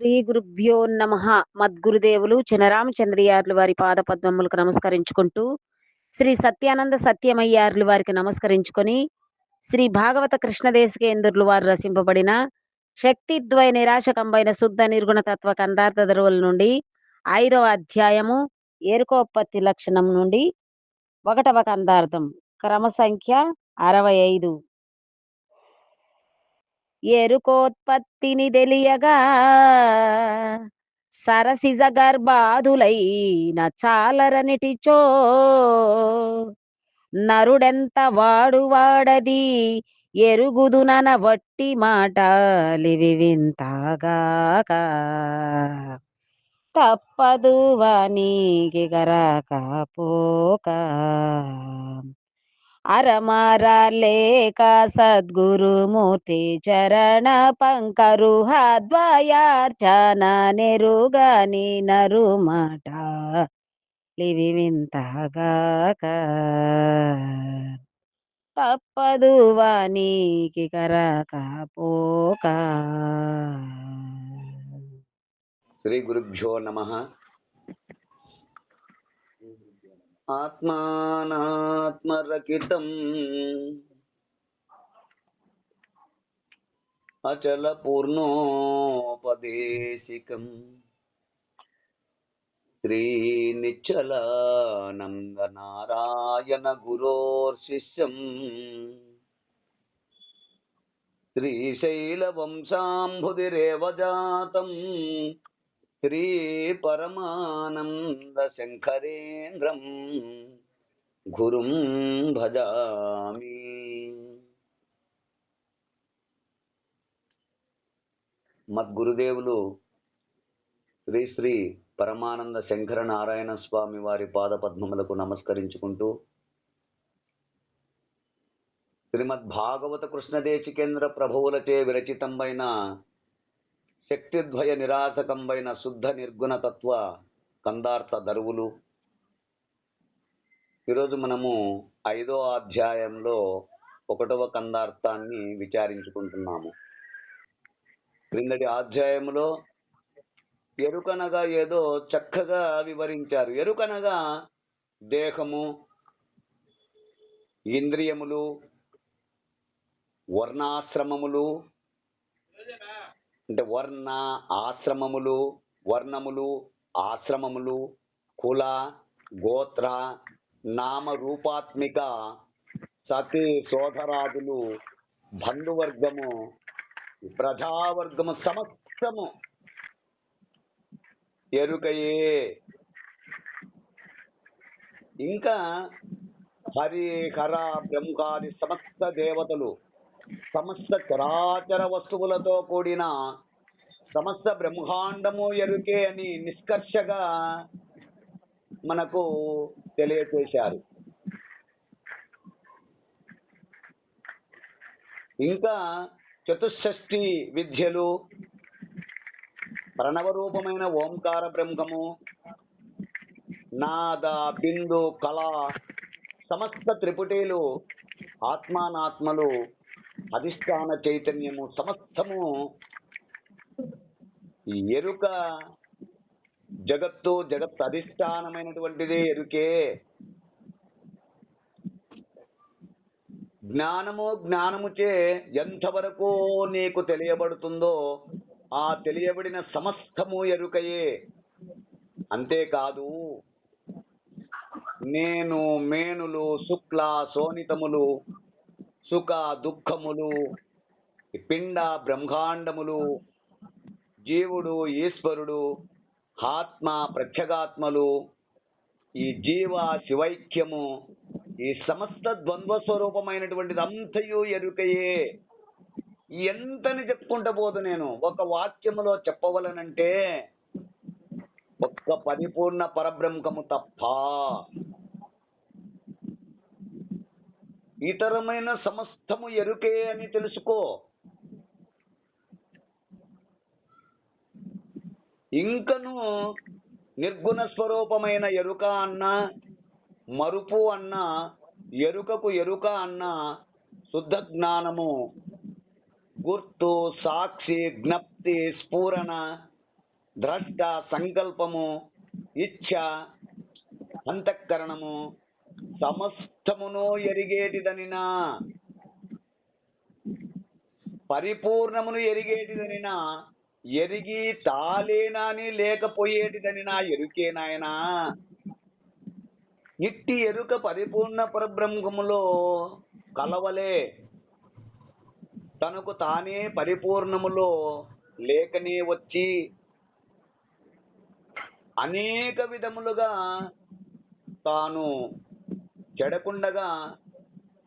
శ్రీ గురుభ్యో నమ. మద్గురుదేవులు చినరామచంద్రియార్లు వారి పాద పద్మములకు నమస్కరించుకుంటూ శ్రీ సత్యానంద సత్యమయ్యార్లు వారికి నమస్కరించుకొని శ్రీ భాగవత కృష్ణదేశకేంద్రులు వారు రచింపబడిన శక్తిద్వయ నిరాశకంబైన శుద్ధ నిర్గుణ తత్వ కందార్థ ధరువుల నుండి ఐదవ అధ్యాయము ఏరుకోపత్తి లక్షణం నుండి ఒకటవ కందార్థం. క్రమ సంఖ్య అరవై ఐదు. ఎరుకోత్పత్తిని తెలియగా సరసిజ గర్భాదులైన చాలరనిటిచో నరుడెంత వాడు వాడది? ఎరుగుదునన వట్టి మాటలివి వింతగాక తప్పదు వానికి గరకపోక అరమారాలేక సద్గురుమూర్తి చరణ పంకరుహద్వయార్చన నెరుగని నరుమాట లివి వింతగాక తప్పదు వానికి కరకపోక శ్రీ గురుభ్యో నమ. ఆత్మానాత్మరకితం. అచల పూర్ణోపదేశికం శ్రీ నిచ్చలానంద నారాయణ గురోర్శిష్యం శ్రీశైలవంశాంబుదిరేవ జాతం శ్రీ పరమానంద శంకరేంద్రం గురుం భజామి మద్గురుదేవులు శ్రీ శ్రీ పరమానంద శంకర నారాయణ స్వామి వారి పాద పద్మములకు నమస్కరించుకుంటూ శ్రీమద్ భాగవత కృష్ణదేశికేంద్ర ప్రభువులచే విరచితంబైన శక్తిద్వయ నిరాశకంబైన శుద్ధ నిర్గుణతత్వ కందార్థ దరువులు. ఈరోజు మనము ఐదో అధ్యాయంలో ఒకటవ కందార్థాన్ని విచారించుకుంటున్నాము. క్రిందటి అధ్యాయంలో ఎరుకనగా ఏదో చక్కగా వివరించారు. ఎరుకనగా దేహము ఇంద్రియములు వర్ణాశ్రమములు అంటే వర్ణ ఆశ్రమములు వర్ణములు ఆశ్రమములు కుల గోత్ర నామ రూపాత్మిక సతీ సోదరాదులు బంధువర్గము ప్రజావర్గము సమస్తము ఎరుకయే. ఇంకా హరి హర బ్రహ్మాది సమస్త దేవతలు సమస్త చరాచర వస్తువులతో కూడిన సమస్త బ్రహ్మాండము ఎరుకే అని నిష్కర్షగా మనకు తెలియచేశారు. ఇంకా చతుషష్ఠి విద్యలు ప్రణవరూపమైన ఓంకార బ్రహ్మము నాద బిందు కళ సమస్త త్రిపుటీలు ఆత్మానాత్మలు అధిష్టాన చైతన్యము సమస్తము ఎరుక జగత్తు జగత్ అధిష్టానమైనటువంటిది ఎరుకే. జ్ఞానము జ్ఞానముచే ఎంతవరకు నీకు తెలియబడుతుందో ఆ తెలియబడిన సమస్తము ఎరుకయే. అంతేకాదు నేను మేనులు శుక్ల శోణితములు సుఖ దుఃఖములు పిండ బ్రహ్మాండములు జీవుడు ఈశ్వరుడు ఆత్మ ప్రత్యగాత్మలు ఈ జీవ శివైక్యము ఈ సమస్త ద్వంద్వ స్వరూపమైనటువంటిది అంతయు ఎరుకయే ఎంతని చెప్పుకుంటా పోదు నేను. ఒక వాక్యములో చెప్పవలనంటే ఒక్క పరిపూర్ణ పరబ్రహ్మము తప్ప ఇతరమైన సమస్తము ఎరుకే అని తెలుసుకో. ఇంకను నిర్గుణ స్వరూపమైన ఎరుక అన్న మరుపు అన్న ఎరుకకు ఎరుక అన్న శుద్ధ జ్ఞానము గుర్తు సాక్షి జ్ఞప్తి స్ఫూరణ ద్రష్ట సంకల్పము ఇచ్ఛ అంతఃకరణము సమస్తమును ఎరిగేటిదనినా. పరిపూర్ణమును ఎరిగేటిదనినా. ఎరిగి తాలేనాని లేకపోయేటిదనినా. ఎరుకే ఇట్టి ఎరుక పరిపూర్ణ పరబ్రహ్మములో కలవలే. తనకు తానే పరిపూర్ణములో లేకనే వచ్చి అనేక విధములుగా తాను చెడకుండగా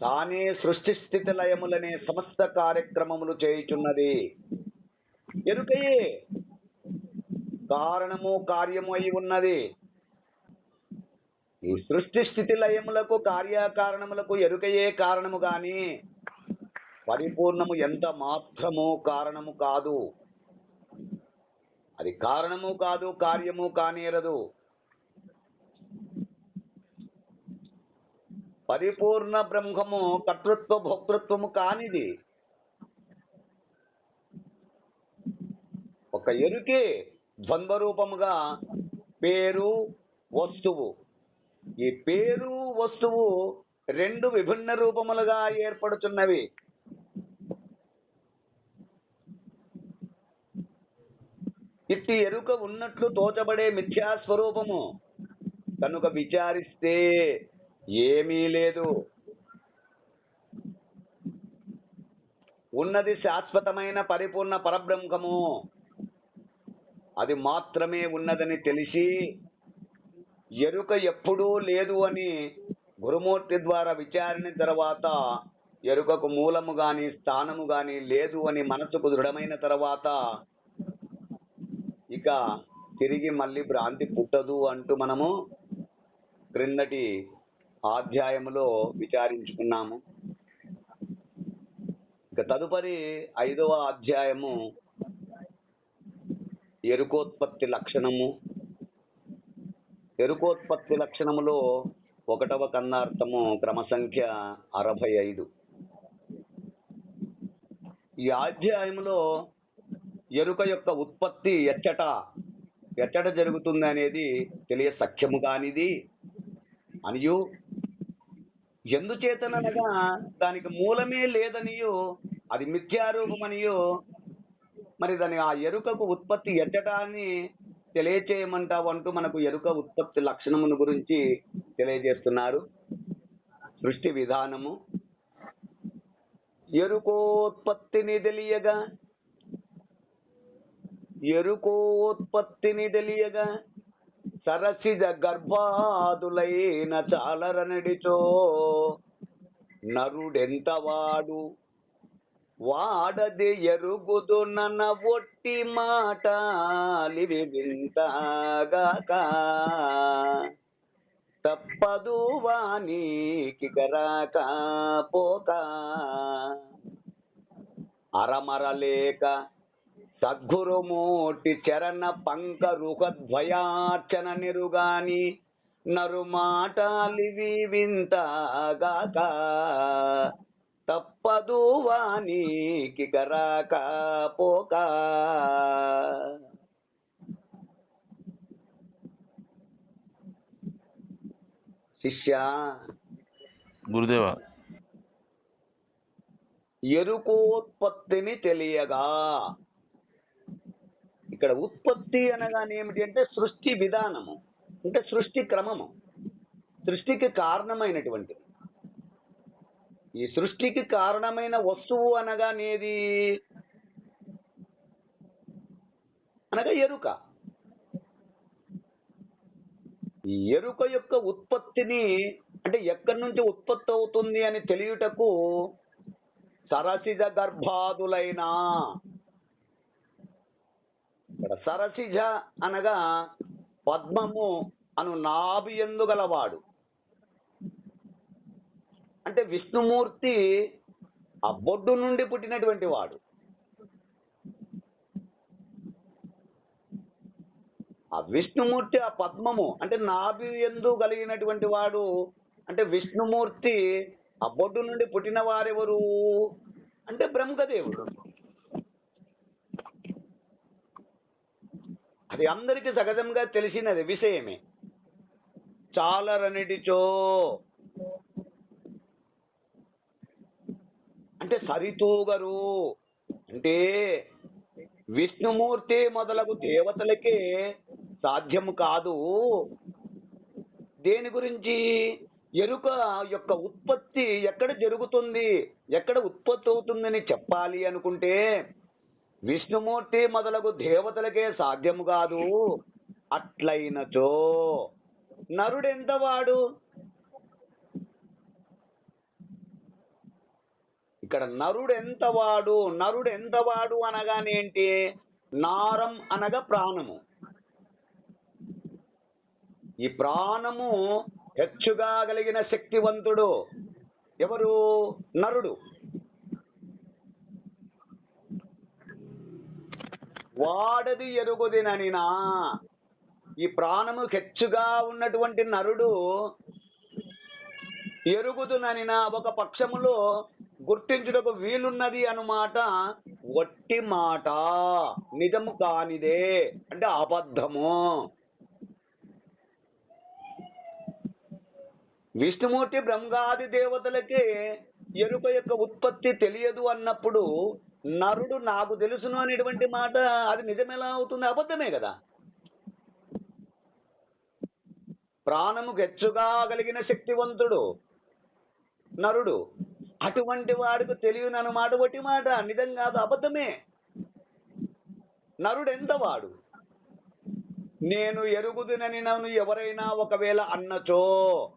తానే సృష్టి స్థితి లయములనే సమస్త కార్యక్రమములు చేయుచున్నది. ఎరుకయే కారణము కార్యము అయి ఉన్నది. ఈ సృష్టి స్థితి లయములకు కార్యకారణములకు ఎరుకయే కారణము గాని పరిపూర్ణము ఎంత మాత్రము కారణము కాదు. అది కారణము కాదు కార్యము కానేరదు. పరిపూర్ణ బ్రహ్మము కర్తృత్వ భోక్తృత్వము కానిది. ఒక ఎరుకే ద్వంద్వరూపముగా పేరు వస్తువు. ఈ పేరు వస్తువు రెండు విభిన్న రూపములుగా ఏర్పడుతున్నవి ఇట్టి ఎరుక ఉన్నట్లు తోచబడే మిథ్యా స్వరూపము కనుక విచారిస్తే ఏమీ లేదు. ఉన్నది శాశ్వతమైన పరిపూర్ణ పరబ్రహ్మము. అది మాత్రమే ఉన్నదని తెలిసి ఎరుక ఎప్పుడూ లేదు అని గురుమూర్తి ద్వారా విచారణ తర్వాత ఎరుకకు మూలము గాని స్థానము గాని లేదు అని మనసుకు దృఢమైన తర్వాత ఇక తిరిగి మళ్ళీ భ్రాంతి పుట్టదు అంటూ మనము క్రిందటి అధ్యాయములో విచారించుకున్నాము. ఇక తదుపరి ఐదవ అధ్యాయము ఎరుకోత్పత్తి లక్షణము. ఎరుకోత్పత్తి లక్షణములో ఒకటవ కన్నార్థము క్రమ సంఖ్య అరవై ఐదు. ఈ అధ్యాయములో ఎరుక యొక్క ఉత్పత్తి ఎచ్చట ఎచ్చట జరుగుతుంది అనేది తెలియ సఖ్యము కానిది. అనియు ఎందుచేతనగా దానికి మూలమే లేదనియు అది మిథ్యారూపమనియు మరి దాని ఆ ఎరుకకు ఉత్పత్తి ఎట్టడాన్ని తెలియచేయమంటావు అంటూ మనకు ఎరుక ఉత్పత్తి లక్షణమును గురించి తెలియజేస్తున్నారు. సృష్టి విధానము. ఎరుకోత్పత్తిని తెలియగా ఎరుకోత్పత్తిని తెలియగా సరసిజ గర్భాదులైన చాలరనడిచో నరుడెంత వాడు వాడది ఎరుగుదు నన్న ఒట్టి మాటలివి వింతగాక. తప్పదు వానికి గరాక పోక. అరమరలేక సద్గురుమూర్తి చరణ పంకరుహద్వయార్చన నిరుగాని నరు మాటలివి వింతగాక తప్పదు వానికి గరాక పోక. శిష్య గురుదేవ. ఎరుకోత్పత్తిని తెలియగా ఇక్కడ ఉత్పత్తి అనగానే ఏమిటి అంటే సృష్టి విధానము అంటే సృష్టి క్రమము. సృష్టికి కారణమైనటువంటిది. ఈ సృష్టికి కారణమైన వస్తువు అనగానేది? అనగా ఎరుక. ఈ ఎరుక యొక్క ఉత్పత్తిని అంటే ఎక్కడి నుంచి ఉత్పత్తి అవుతుంది అని తెలియుటకు సరసిజ గర్భాదులైన సరసిజ అనగా పద్మము అను నాభి ఎందుగలవాడు అంటే విష్ణుమూర్తి ఆ బొడ్డు నుండి పుట్టినటువంటి వాడు. ఆ విష్ణుమూర్తి ఆ పద్మము అంటే నాభి ఎందు కలిగినటువంటి వాడు అంటే విష్ణుమూర్తి ఆ బొడ్డు నుండి పుట్టిన వారెవరు? అంటే బ్రహ్మదేవుడు. అది అందరికీ సహజంగా తెలిసినది విషయమే. చాలరనిటిచో. అంటే సరితూగరు. అంటే విష్ణుమూర్తి మొదలగు దేవతలకే సాధ్యం కాదు. దేని గురించి? ఎరుక యొక్క ఉత్పత్తి ఎక్కడ జరుగుతుంది? ఎక్కడ ఉత్పత్తి అవుతుందని చెప్పాలి అనుకుంటే విష్ణుమూర్తి మొదలగు దేవతలకే సాధ్యము కాదు. అట్లయినచో నరుడెంత వాడు ఇక్కడ నరుడెంతవాడు నరుడెంతవాడు వాడు అనగానేంటి నారం అనగా ప్రాణము. ఈ ప్రాణము హెచ్చుగా కలిగిన శక్తివంతుడు ఎవరు? నరుడు. వాడది ఎరుగుదిననినా ఈ ప్రాణము హెచ్చుగా ఉన్నటువంటి నరుడు ఎరుగుదుననినా ఒక పక్షములో గుర్తించుటకు వీలున్నది అనుమాట వట్టి మాట. నిజము కానిదే. అంటే అబద్ధము. విష్ణుమూర్తి బ్రహ్మాది దేవతలకే ఎరుక యొక్క ఉత్పత్తి తెలియదు అన్నప్పుడు నరుడు నాకు తెలుసును అనేటువంటి మాట అది నిజమెలా అవుతుంది? అబద్ధమే కదా. ప్రాణము గెచ్చుగా కలిగిన శక్తివంతుడు నరుడు అటువంటి వాడికి తెలియనను మాట ఒకటి మాట నిజం కాదు అబద్ధమే. నరుడు ఎంతవాడు? నేను ఎరుగుదునని నన్ను ఎవరైనా ఒకవేళ అన్నచో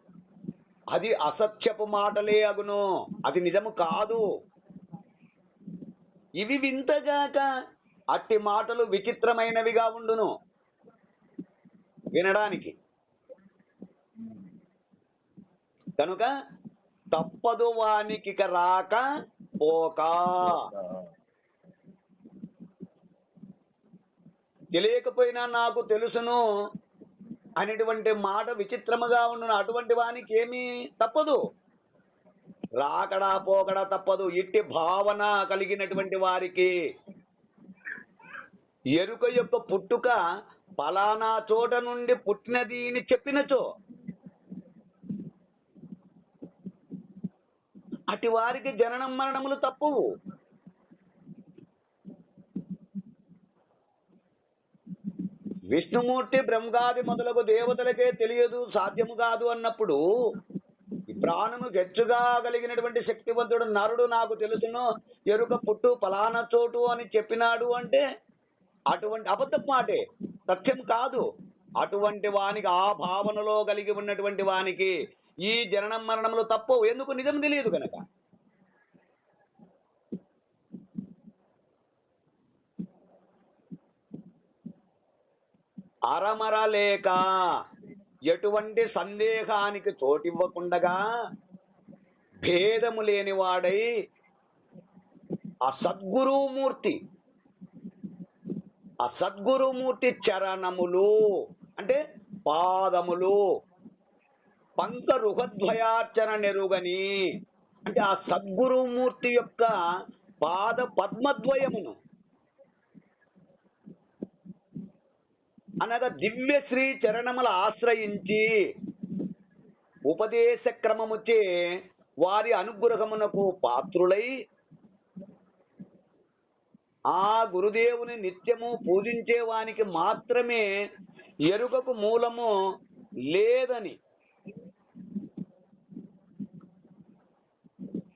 అది అసత్యపు మాటలే అగును. అది నిజము కాదు. ఇవి వింతగాక అట్టి మాటలు విచిత్రమైనవిగా ఉండును. వినడానికి. కనుక తప్పదు వానికి రాక పోక. తెలియకపోయినా నాకు తెలుసును అనేటువంటి మాట విచిత్రముగా ఉండును. అటువంటి వానికి ఏమీ తప్పదు. రాకడా పోకడా తప్పదు. ఇట్టి భావన కలిగినటువంటి వారికి ఎరుక యొక్క పుట్టుక పలానా చోట నుండి పుట్టినది అని చెప్పినచో అటు వారికి జననం మరణములు తప్పవు. విష్ణుమూర్తి బ్రహ్మాది మొదలగు దేవతలకే తెలియదు సాధ్యము కాదు అన్నప్పుడు ప్రాణము గెచ్చుగా కలిగినటువంటి శక్తివంతుడు నరుడు నాకు తెలుసును. ఎరుక పుట్టు పలానా చోటు అని చెప్పినాడు అంటే అటువంటి అబద్ధం మాటే. సత్యం కాదు. అటువంటి వానికి ఆ భావనలో కలిగి ఉన్నటువంటి వానికి ఈ జననం మరణములు తప్పవు. ఎందుకు? నిజం తెలియదు కనుక అరమర లేక ఎటువంటి సందేహానికి చోటివ్వకుండగా భేదము లేనివాడై ఆ సద్గురుమూర్తి ఆ సద్గురుమూర్తి చరణములు అంటే పాదములు పంకరుహద్వయార్చన నెరుగని అంటే ఆ సద్గురుమూర్తి యొక్క పాద పద్మద్వయమును అనగా దివ్య శ్రీ చరణముల ఆశ్రయించి ఉపదేశ క్రమముచే వారి అనుగ్రహమునకు పాత్రులై ఆ గురుదేవుని నిత్యము పూజించే వానికి మాత్రమే ఎరుకకు మూలము లేదని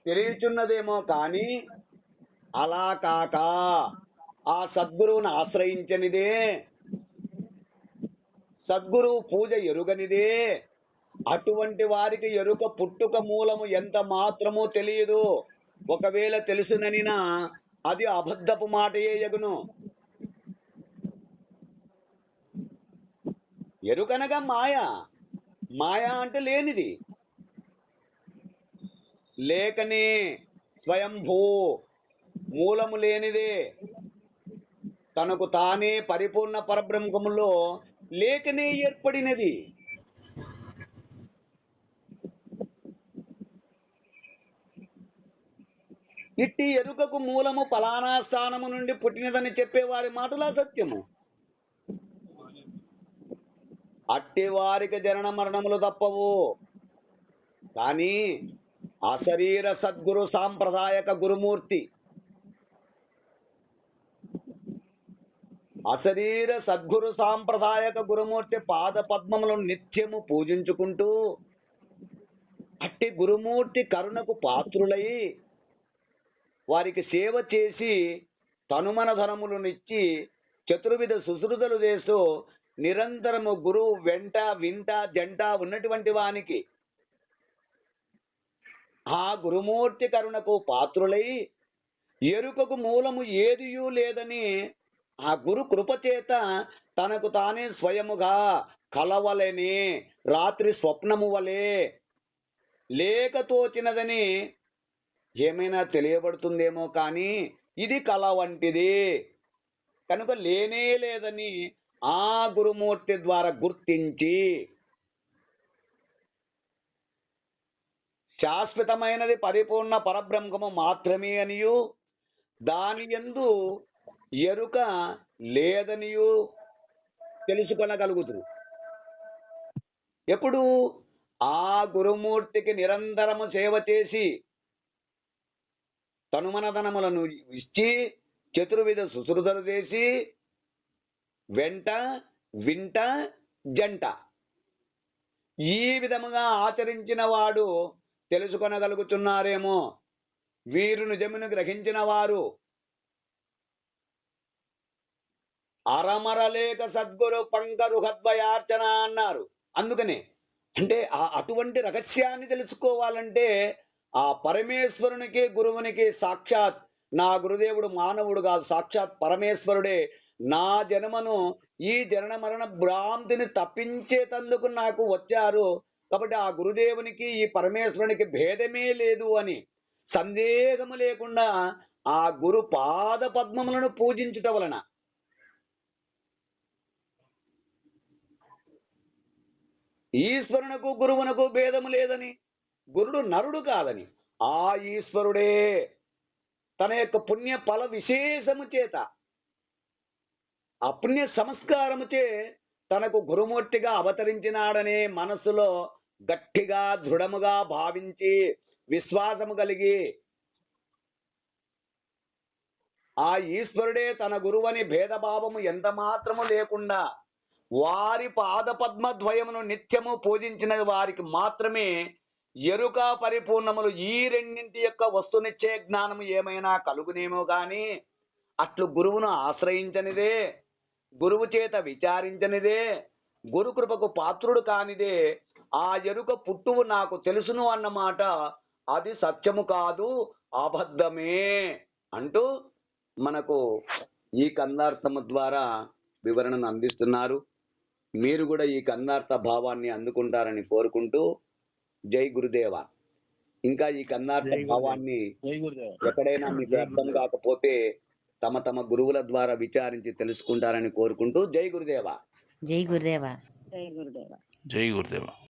తెలియచున్నదేమో కానీ అలా కాక ఆ సద్గురువును ఆశ్రయించనిదే. సద్గురువు పూజ ఎరుగనిదే. అటువంటి వారికి ఎరుక పుట్టుక మూలము ఎంత మాత్రమూ తెలియదు. ఒకవేళ తెలుసుననినా అది అబద్ధపు మాటయే యగును ఎరుకనగా మాయ. మాయ అంటే లేనిది. లేకనే స్వయంభూ మూలము లేనిదే. తనకు తానే పరిపూర్ణ పరబ్రహ్మములో లేకనే ఏర్పడినది. ఇట్టి ఎరుకకు మూలము ఫలానా స్థానము నుండి పుట్టినదని చెప్పేవారి మాటలా సత్యము. అట్టి వారికి జనన మరణములు తప్పవు. కానీ అశరీర సద్గురు సాంప్రదాయక గురుమూర్తి అశరీర సద్గురు సాంప్రదాయక గురుమూర్తి పాద పద్మములను నిత్యము పూజించుకుంటూ అట్టి గురుమూర్తి కరుణకు పాత్రులై వారికి సేవ చేసి తనుమన ధనములనిచ్చి చతుర్విధ సుశ్రుతులు చేస్తూ నిరంతరము గురువు వెంట వింట జంట ఉన్నటువంటి వానికి ఆ గురుమూర్తి కరుణకు పాత్రులై ఎరుకకు మూలము ఏదియూ లేదని ఆ గురు కృపచేత తనకు తానే స్వయముగా కలవలేని రాత్రి స్వప్నము వలె లేక తోచినదని ఏమైనా తెలియబడుతుందేమో కానీ ఇది కళ వంటిది. కనుక లేనే లేదని ఆ గురుమూర్తి ద్వారా గుర్తించి శాశ్వతమైనది పరిపూర్ణ పరబ్రహ్మము మాత్రమే అనియు. దాని యందు ఎరుక లేదనియు తెలుసుకొనగలుగుతురు ఎప్పుడు? ఆ గురుమూర్తికి నిరంతరము సేవ చేసి తనుమనధనములను ఇచ్చి చతుర్విధ శుశ్రుతలు చేసి వెంట వింట జంట. ఈ విధముగా ఆచరించిన వాడు తెలుసుకొనగలుగుతున్నారేమో. వీరు నిజమును గ్రహించిన వారు అరమరలేక సద్గురు పంకరుహద్వయార్చన అన్నారు. అందుకనే అంటే ఆ అటువంటి రహస్యాన్ని తెలుసుకోవాలంటే ఆ పరమేశ్వరునికి గురువునికి సాక్షాత్ నా గురుదేవుడు మానవుడు కాదు సాక్షాత్ పరమేశ్వరుడే. నా జన్మను ఈ జనన మరణ భ్రాంతిని తప్పించేటందుకు నాకు వచ్చారు. కాబట్టి ఆ గురుదేవునికి ఈ పరమేశ్వరునికి భేదమే లేదు అని. సందేహము లేకుండా ఆ గురు పాద పద్మములను పూజించుట వలన ఈశ్వరునకు గురువునకు భేదము లేదని గురుడు నరుడు కాదని ఆ ఈశ్వరుడే తన యొక్క పుణ్య ఫల విశేషము చేత అపుణ్య సంస్కారము సంస్కారముచే తనకు గురుమూర్తిగా అవతరించినాడనే మనసులో గట్టిగా దృఢముగా భావించి విశ్వాసము కలిగి ఆ ఈశ్వరుడే తన గురువని భేదభావము ఎంత మాత్రము లేకుండా వారి పాదపద్మద్వయమును నిత్యము పూజించిన వారికి మాత్రమే ఎరుక పరిపూర్ణములు ఈ రెండింటి యొక్క వస్తునిచ్చే జ్ఞానము ఏమైనా కలుగునేమో గాని అట్లు గురువును ఆశ్రయించనిదే గురువు చేత విచారించనిదే గురు కృపకు పాత్రుడు కానిదే ఆ ఎరుక పుట్టువు నాకు తెలుసును అన్నమాట అది సత్యము కాదు అబద్ధమే అంటూ మనకు ఈ కందార్థము ద్వారా వివరణను అందిస్తున్నారు. మీరు కూడా ఈ కందార్థ భావాన్ని అందుకుంటారని కోరుకుంటూ జై గురుదేవ. ఇంకా ఈ గురుదేవ. భావాన్ని ఎక్కడైనా మీకు అర్థం కాకపోతే తమ తమ గురువుల ద్వారా విచారించి తెలుసుకుంటారని కోరుకుంటూ జై గురుదేవ. జై గురుదేవ. జై గురుదేవ. జై గురుదేవ.